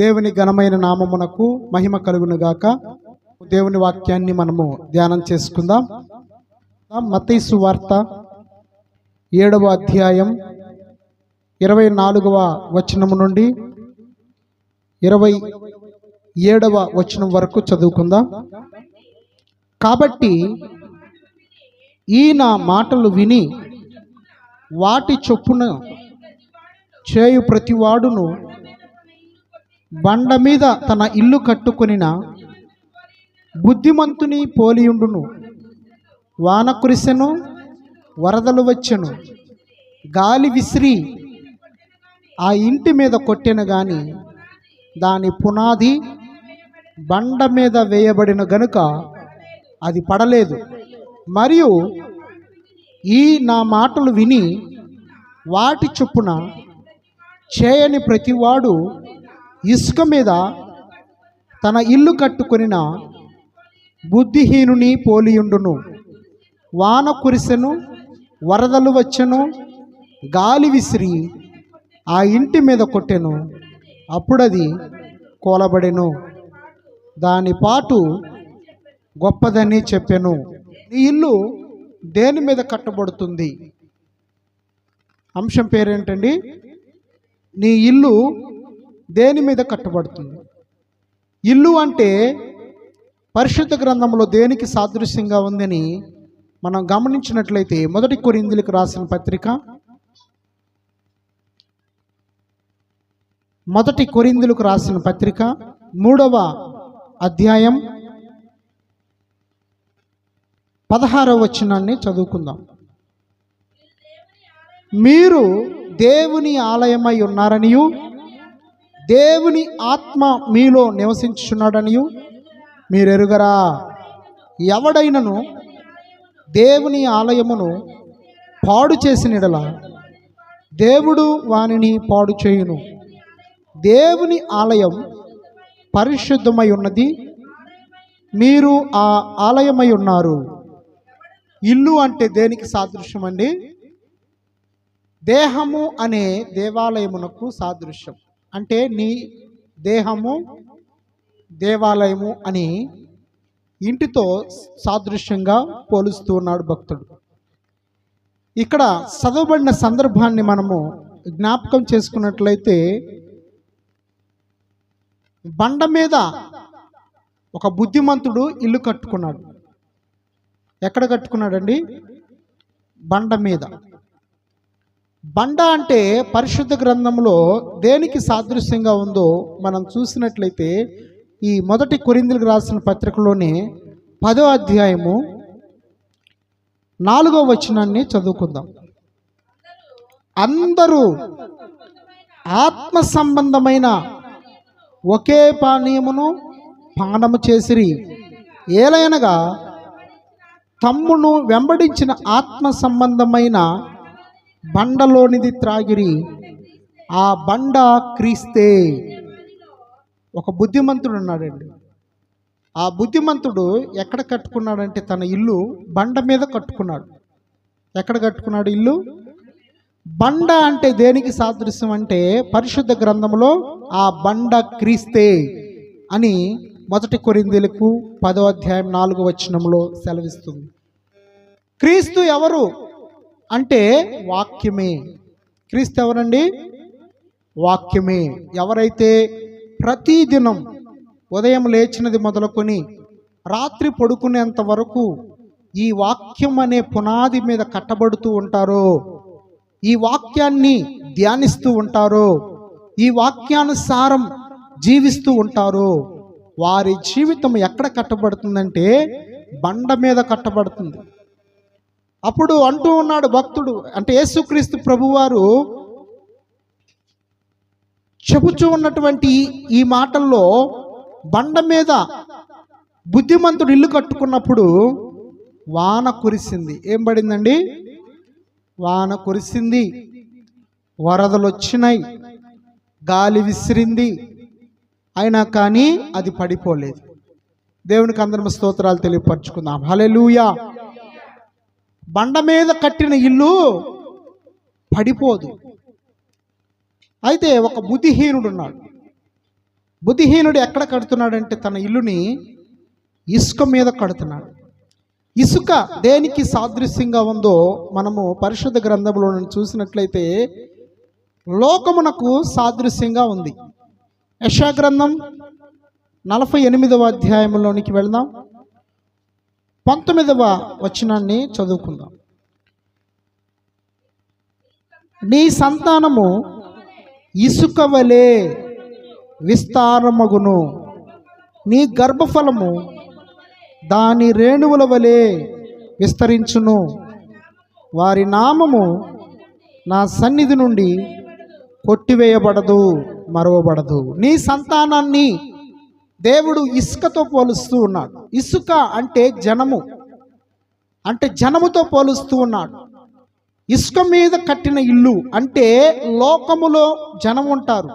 దేవుని ఘనమైన నామమునకు మహిమ కలుగునుగాక. దేవుని వాక్యాన్ని మనము ధ్యానం చేసుకుందాం. మతైసు వార్త ఏడవ అధ్యాయం ఇరవై నాలుగవ వచనము నుండి ఇరవై ఏడవ వచనం వరకు చదువుకుందాం. కాబట్టి ఈ నా మాటలు విని వాటి చొప్పున చేయు ప్రతివాడును బండ మీద తన ఇల్లు కట్టుకునిన బుద్ధిమంతుని పోలియుండును. వాన కురిసెను వరదలు వచ్చెను. గాలి విసిరి ఆ ఇంటి మీద కొట్టెను గాని దాని పునాది బండ మీద వేయబడిన గనుక అది పడలేదు. మరియు ఈ నా మాటలు విని వాటి చొప్పున చేయని ప్రతివాడు ఇసుక మీద తన ఇల్లు కట్టుకొనిన బుద్ధిహీనుని పోలియుండును. వాన కురిసెను వరదలు వచ్చెను గాలి విసిరి ఆ ఇంటి మీద కొట్టెను. అప్పుడది కోలబడెను. దాని పాటు గొప్పదని చెప్పెను. నీ ఇల్లు దేని మీద కట్టబడుతుంది? అంశం పేరేంటండి? నీ ఇల్లు దేని మీద కట్టబడుతుంది? ఇల్లు అంటే పరిశుద్ధ గ్రంథంలో దేనికి సాదృశ్యంగా ఉందని మనం గమనించినట్లయితే మొదటి కొరిందులకు రాసిన పత్రిక మొదటి కొరిందులకు రాసిన పత్రిక మూడవ అధ్యాయం పదహారవ వచనాన్ని చదువుకుందాం. మీరు దేవుని ఆలయమై ఉన్నారనియు దేవుని ఆత్మ మీలో నివసించున్నాడని మీరెరుగరా? ఎవడైనను దేవుని ఆలయమును పాడు చేసినడల దేవుడు వానిని పాడు చేయును. దేవుని ఆలయం పరిశుద్ధమై ఉన్నది. మీరు ఆ ఆలయమై ఉన్నారు. ఇల్లు అంటే దేనికి సాదృశ్యం అండి దేహము అనే దేవాలయమునకు సాదృశ్యం. అంటే నీ దేహము దేవాలయము అని ఇంటితో సాదృశ్యంగా పోలుస్తూ ఉన్నాడు భక్తుడు. ఇక్కడ చదవబడిన సందర్భాన్ని మనము జ్ఞాపకం చేసుకున్నట్లయితే బండ మీద ఒక బుద్ధిమంతుడు ఇల్లు కట్టుకున్నాడు. ఎక్కడ కట్టుకున్నాడండి? బండ మీద. బండ అంటే పరిశుద్ధ గ్రంథంలో దేనికి సాదృశ్యంగా ఉందో మనం చూసినట్లయితే ఈ మొదటి కొరిందులకు రాసిన పత్రికలోనే పదో అధ్యాయము నాలుగో వచనాన్ని చదువుకుందాం. అందరూ ఆత్మ సంబంధమైన ఒకే పానీయమును పానము చేసిరి. ఏలైనగా తమ్మును వెంబడించిన ఆత్మ సంబంధమైన బండలోనిది త్రాగిరి ఆ బండ క్రీస్తే. ఒక బుద్ధిమంతుడు ఉన్నాడండి. ఆ బుద్ధిమంతుడు ఎక్కడ కట్టుకున్నాడంటే తన ఇల్లు బండ మీద కట్టుకున్నాడు. ఎక్కడ కట్టుకున్నాడు ఇల్లు? బండ అంటే దేనికి సాదృశ్యం అంటే పరిశుద్ధ గ్రంథంలో ఆ బండ క్రీస్తే అని మొదటి కొరిందీలకు పదో అధ్యాయం నాలుగో వచనంలో సెలవిస్తుంది. క్రీస్తు ఎవరు? అంటే వాక్యమే. క్రీస్తు ఎవరండి వాక్యమే. ఎవరైతే ప్రతిదినం ఉదయం లేచినది మొదలుకొని రాత్రి పడుకునేంత వరకు ఈ వాక్యం అనే పునాది మీద కట్టబడుతూ ఉంటారో ఈ వాక్యాన్ని ధ్యానిస్తూ ఉంటారో ఈ వాక్యానుసారం జీవిస్తూ ఉంటారో వారి జీవితం ఎక్కడ కట్టబడుతుందంటే బండ మీద కట్టబడుతుంది. అప్పుడు అంటూ ఉన్నాడు భక్తుడు అంటే యేసుక్రీస్తు ప్రభువారు చెబుతూ ఉన్నటువంటి ఈ మాటల్లో బండ మీద బుద్ధిమంతుడు ఇల్లు కట్టుకున్నప్పుడు వాన కురిసింది. ఏం పడిందండి? వాన కురిసింది. వరదలు వచ్చినాయి. గాలి విసిరింది. అయినా కానీ అది పడిపోలేదు. దేవునికి అందరం స్తోత్రాలు తెలియపరచుకుందాం. హలెలూయా బండ మీద కట్టిన ఇల్లు పడిపోదు. అయితే ఒక బుద్ధిహీనుడు ఉన్నాడు. బుద్ధిహీనుడు ఎక్కడ కడుతున్నాడంటే తన ఇల్లుని ఇసుక మీద కడుతున్నాడు. ఇసుక దేనికి సాదృశ్యంగా ఉందో మనము పరిశుద్ధ గ్రంథంలో చూసినట్లయితే లోకమునకు సాదృశ్యంగా ఉంది. యశా గ్రంథం నలభై ఎనిమిదవ అధ్యాయంలోనికి వెళ్దాం. పంతొమ్మిదవ వచనాన్ని చదువుకుందాం. నీ సంతానము ఇసుక వలె విస్తారమగును. నీ గర్భఫలము దాని రేణువుల వలె విస్తరించును. వారి నామము నా సన్నిధి నుండి కొట్టివేయబడదు మరవబడదు. నీ సంతానాన్ని దేవుడు ఇసుకతో పోలుస్తూ ఉన్నాడు. ఇసుక అంటే జనము. అంటే జనముతో పోలుస్తూ ఉన్నాడు. ఇసుక మీద కట్టిన ఇల్లు అంటే లోకములో జనం ఉంటారు.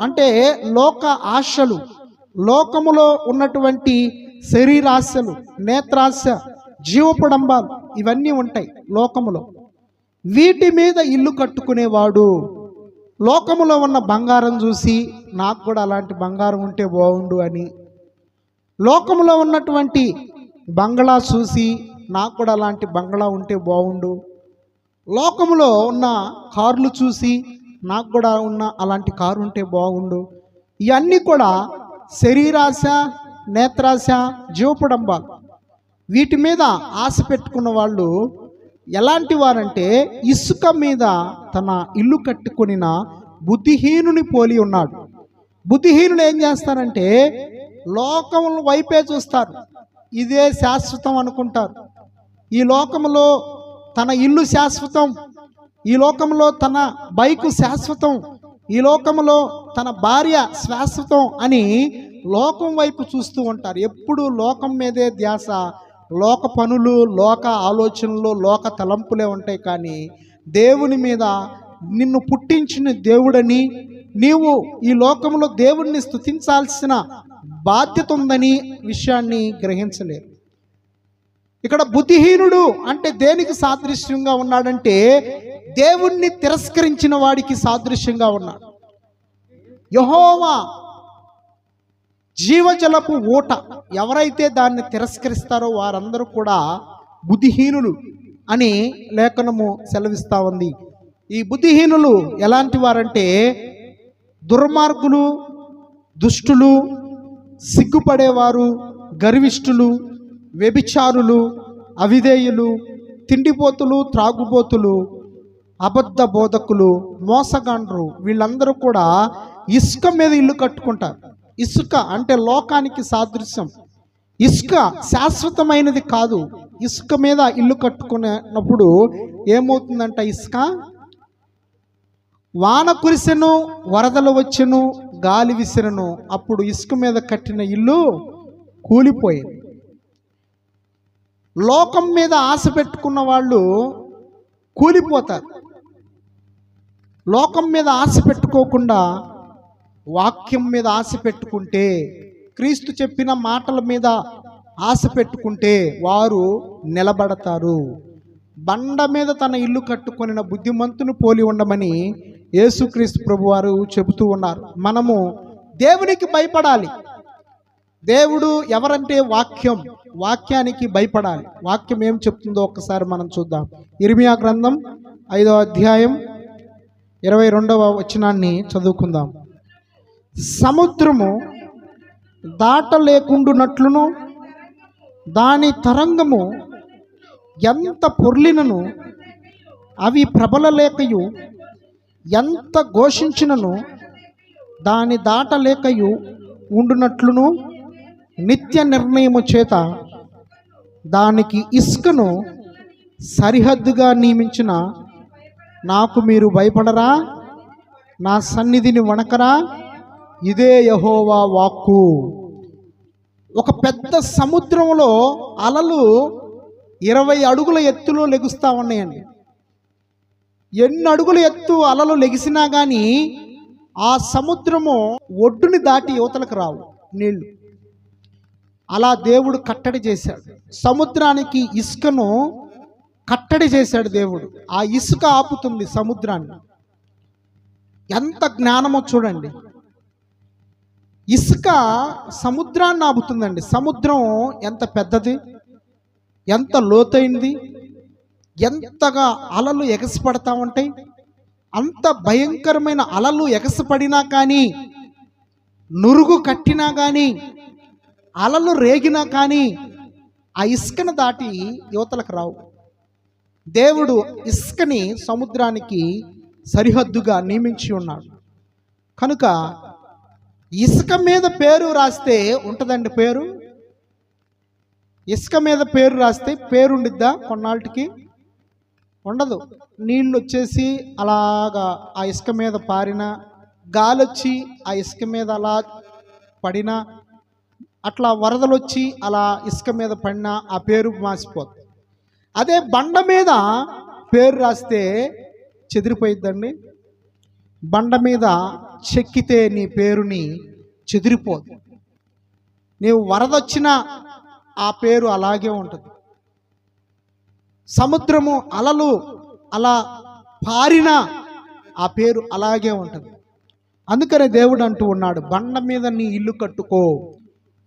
అంటే లోక ఆశలు. లోకములో ఉన్నటువంటి శరీరాశలు నేత్రాశ జీవపుడంబాలు ఇవన్నీ ఉంటాయి లోకములో. వీటి మీద ఇల్లు కట్టుకునేవాడు లోకములో ఉన్న బంగారం చూసి నాకు కూడా అలాంటి బంగారం ఉంటే బాగుండు అని. లోకములో ఉన్నటువంటి బంగ్లా చూసి నాకు కూడా అలాంటి బంగ్లా ఉంటే బాగుండు. లోకములో ఉన్న కార్లు చూసి నాకు కూడా ఉన్న అలాంటి కారు ఉంటే బాగుండు. ఇవన్నీ కూడా శరీరాశ నేత్రాశ జీవపుడంబాలు వీటి మీద ఆశ పెట్టుకున్న వాళ్ళు ఎలాంటి వారంటే ఇసుక మీద తన ఇల్లు కట్టుకొనిన బుద్ధిహీనుని పోలి ఉన్నాడు. బుద్ధిహీనులు ఏం చేస్తారంటే లోకం వైపే చూస్తారు. ఇదే శాశ్వతం అనుకుంటారు. ఈ లోకములో తన ఇల్లు శాశ్వతం. ఈ లోకంలో తన బైకు శాశ్వతం. ఈ లోకంలో తన భార్య శాశ్వతం అని లోకం వైపు చూస్తూ ఉంటారు. ఎప్పుడు లోకం మీదే ధ్యాస లోక పనులు లోక ఆలోచనలు లోక తలంపులే ఉంటాయి కానీ దేవుని మీద నిన్ను పుట్టించిన దేవుడని నీవు ఈ లోకంలో దేవుణ్ణి స్తుతించాల్సిన బాధ్యత ఉందని విషయాన్ని గ్రహించలేరు. ఇక్కడ బుద్ధిహీనుడు అంటే దేనికి సాదృశ్యంగా ఉన్నాడంటే దేవుణ్ణి తిరస్కరించిన వాడికి సాదృశ్యంగా ఉన్నాడు. యహోవా జీవజలపు ఊట ఎవరైతే దాన్ని తిరస్కరిస్తారో వారందరూ కూడా బుద్ధిహీనులు అని లేఖనము సెలవిస్తూ ఉంది. ఈ బుద్ధిహీనులు ఎలాంటి వారంటే దుర్మార్గులు దుష్టులు సిగ్గుపడేవారు గర్విష్ఠులు వ్యభిచారులు అవిధేయులు తిండిపోతులు త్రాగుబోతులు అబద్ధ బోధకులు మోసగాండ్రు వీళ్ళందరూ కూడా ఇసుక మీద ఇల్లు కట్టుకుంటారు. ఇసుక అంటే లోకానికి సాదృశ్యం. ఇసుక శాశ్వతమైనది కాదు. ఇసుక మీద ఇల్లు కట్టుకునేటప్పుడు ఏమవుతుందంట ఇసుక? వాన కురిసెను వరదలు వచ్చెను గాలి విసిరను. అప్పుడు ఇసుక మీద కట్టిన ఇల్లు కూలిపోయింది. లోకం మీద ఆశ పెట్టుకున్న వాళ్ళు కూలిపోతారు. లోకం మీద ఆశ పెట్టుకోకుండా వాక్యం మీద ఆశ పెట్టుకుంటే క్రీస్తు చెప్పిన మాటల మీద ఆశ పెట్టుకుంటే వారు నిలబడతారు. బండ మీద తన ఇల్లు కట్టుకొనిన బుద్ధిమంతుని పోలి ఉండమని యేసుక్రీస్తు ప్రభువారు చెబుతూ ఉన్నారు. మనము దేవునికి భయపడాలి. దేవుడు ఎవరంటే వాక్యం వాక్యానికి భయపడాలి. వాక్యం ఏం చెప్తుందో ఒక్కసారి మనం చూద్దాం. ఇర్మియా గ్రంథం ఐదవ అధ్యాయం ఇరవై రెండవ వచనాన్ని చదువుకుందాం. సముద్రము దాటలేకుండునట్లును దాని తరంగము ఎంత పొర్లినను అవి ప్రబలలేకయు ఎంత ఘోషించినను దాని దాటలేకయు ఉండునట్లును నిత్య నిర్ణయము చేత దానికి ఇసుకను సరిహద్దుగా నియమించిన నాకు మీరు భయపడరా? నా సన్నిధిని వణకరా? ఇదే యహోవా వాక్కు. ఒక పెద్ద సముద్రంలో అలలు ఇరవై అడుగుల ఎత్తులో లెగుస్తూ ఉన్నాయండి. ఎన్ని అడుగుల ఎత్తు అలలు లెగిసినా కానీ ఆ సముద్రము ఒడ్డుని దాటి యువతలకు రావు నీళ్ళు. అలా దేవుడు కట్టడి చేశాడు. సముద్రానికి ఇసుకను కట్టడి చేశాడు దేవుడు. ఆ ఇసుక ఆపుతుంది సముద్రాన్ని. ఎంత జ్ఞానమో చూడండి. ఇసుక సముద్రాన్ని ఆపుతుందండి సముద్రం ఎంత పెద్దది? ఎంత లోతైంది? ఎంతగా అలలు ఎగసిపడతా ఉంటాయి? అంత భయంకరమైన అలలు ఎగసిపడినా కానీ నురుగు కట్టినా కానీ అలలు రేగినా కానీ ఆ ఇసుకను దాటి యువతలకు రావు. దేవుడు ఇసుకని సముద్రానికి సరిహద్దుగా నియమించి ఉన్నాడు. కనుక ఇసుక మీద పేరు రాస్తే ఉంటుందండి పేరు? ఇసుక మీద పేరు రాస్తే పేరు ఉండిద్దా కొన్నాళ్ళకి? ఉండదు. నీళ్ళు వచ్చేసి అలాగా ఆ ఇసుక మీద పారిన గాలి వచ్చి ఆ ఇసుక మీద అలా పడినా అట్లా వరదలు వచ్చి అలా ఇసుక మీద పడినా ఆ పేరు మాసిపోతుంది అదే బండ మీద పేరు రాస్తే చెదిరిపోయిద్దండి? బండ మీద చెక్కితే నీ పేరుని చెదిరిపోదు. నీవు వరదొచ్చినా ఆ పేరు అలాగే ఉంటుంది. సముద్రము అలలు అలా పారినా ఆ పేరు అలాగే ఉంటుంది. అందుకనే దేవుడు అంటూ ఉన్నాడు బండ మీద నీ ఇల్లు కట్టుకో.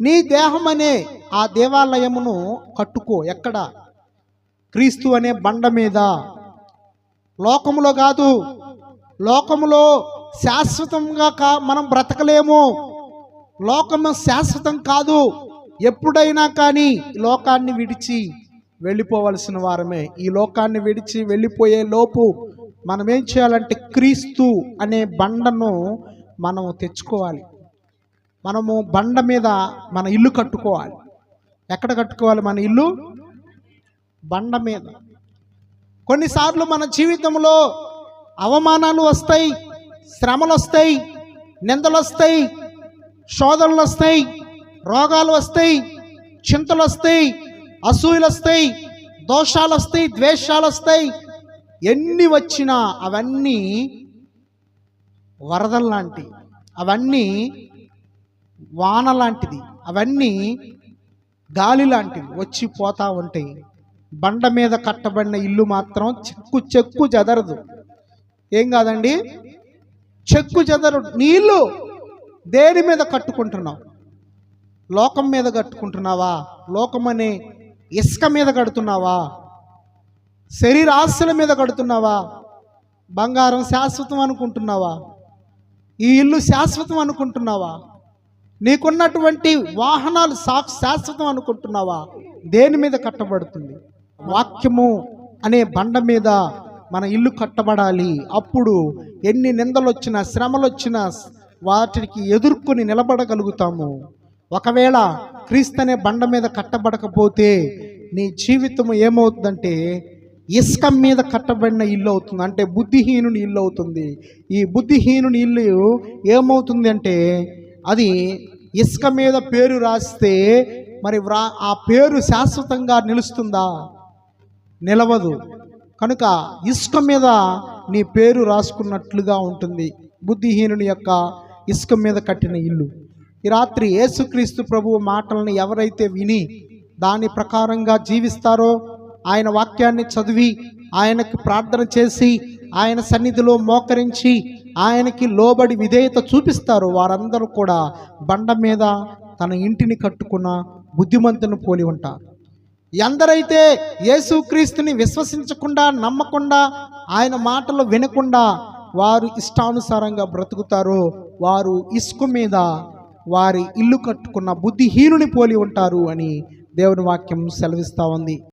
నీ దేహం అనే ఆ దేవాలయమును కట్టుకో. ఎక్కడ? క్రీస్తు అనే బండ మీద. లోకములో కాదు లోకములో శాశ్వతంగా కా మనం బ్రతకలేము. లోకము శాశ్వతం కాదు. ఎప్పుడైనా కానీ లోకాన్ని విడిచి వెళ్ళిపోవలసిన వారమే. ఈ లోకాన్ని విడిచి వెళ్ళిపోయే లోపు మనం ఏం చేయాలంటే క్రీస్తు అనే బండను మనం తెచ్చుకోవాలి. మనము బండ మీద మన ఇల్లు కట్టుకోవాలి. ఎక్కడ కట్టుకోవాలి మన ఇల్లు? బండ మీద. కొన్నిసార్లు మన జీవితంలో అవమానాలు వస్తాయి శ్రమలు వస్తాయి నిందలు వస్తాయి శోధనలు వస్తాయి రోగాలు వస్తాయి చింతలు వస్తాయి అసూయలు వస్తాయి దోషాలు వస్తాయి ద్వేషాలు వస్తాయి. ఎన్ని వచ్చినా అవన్నీ వరదలు లాంటివి. అవన్నీ వాన లాంటిది. అవన్నీ గాలి లాంటివి వచ్చి పోతా ఉంటాయి. బండ మీద కట్టబడిన ఇల్లు మాత్రం చెక్కు చెక్కు చెదరదు. ఏం కాదండి? చెక్కు చెదరు నీళ్ళు దేని మీద కట్టుకుంటున్నావు? లోకం మీద కట్టుకుంటున్నావా? లోకం అనే ఇసుక మీద కడుతున్నావా? శరీర ఆస్తుల మీద కడుతున్నావా? బంగారం శాశ్వతం అనుకుంటున్నావా? ఈ ఇల్లు శాశ్వతం అనుకుంటున్నావా? నీకున్నటువంటి వాహనాలు సా- శాశ్వతం అనుకుంటున్నావా? దేని మీద కట్టబడుతుంది? వాక్యము అనే బండ మీద మన ఇల్లు కట్టబడాలి. అప్పుడు ఎన్ని నిందలు వచ్చినా శ్రమలు వచ్చినా వాటికి ఎదుర్కొని నిలబడగలుగుతాము. ఒకవేళ క్రీస్తనే బండ మీద కట్టబడకపోతే నీ జీవితం ఏమవుతుందంటే ఇసుక మీద కట్టబడిన ఇల్లు అవుతుంది. అంటే బుద్ధిహీనుని ఇల్లు అవుతుంది. ఈ బుద్ధిహీనుని ఇల్లు ఏమవుతుంది అంటే అది ఇసుక మీద పేరు రాస్తే మరి వ్రా ఆ పేరు శాశ్వతంగా నిలుస్తుందా? నిలవదు. కనుక ఇసుక మీద నీ పేరు రాసుకున్నట్లుగా ఉంటుంది. బుద్ధిహీనుని యొక్క ఇసుక మీద కట్టిన ఇల్లు. ఈ రాత్రి యేసుక్రీస్తు ప్రభువు మాటలను ఎవరైతే విని దాని ప్రకారంగా జీవిస్తారో ఆయన వాక్యాన్ని చదివి ఆయనకు ప్రార్థన చేసి ఆయన సన్నిధిలో మోకరించి ఆయనకి లోబడి విధేయత చూపిస్తారు వారందరూ కూడా బండ మీద తన ఇంటిని కట్టుకున్న బుద్ధిమంతుని పోలి ఉంటారు. ఎందరైతే యేసుక్రీస్తుని విశ్వసించకుండా నమ్మకుండా ఆయన మాటలు వినకుండా వారు ఇష్టానుసారంగా బ్రతుకుతారో వారు ఇసుక మీద వారి ఇల్లు కట్టుకున్న బుద్ధిహీనుని పోలి ఉంటారు అని దేవుని వాక్యం సెలవిస్తూ ఉంది.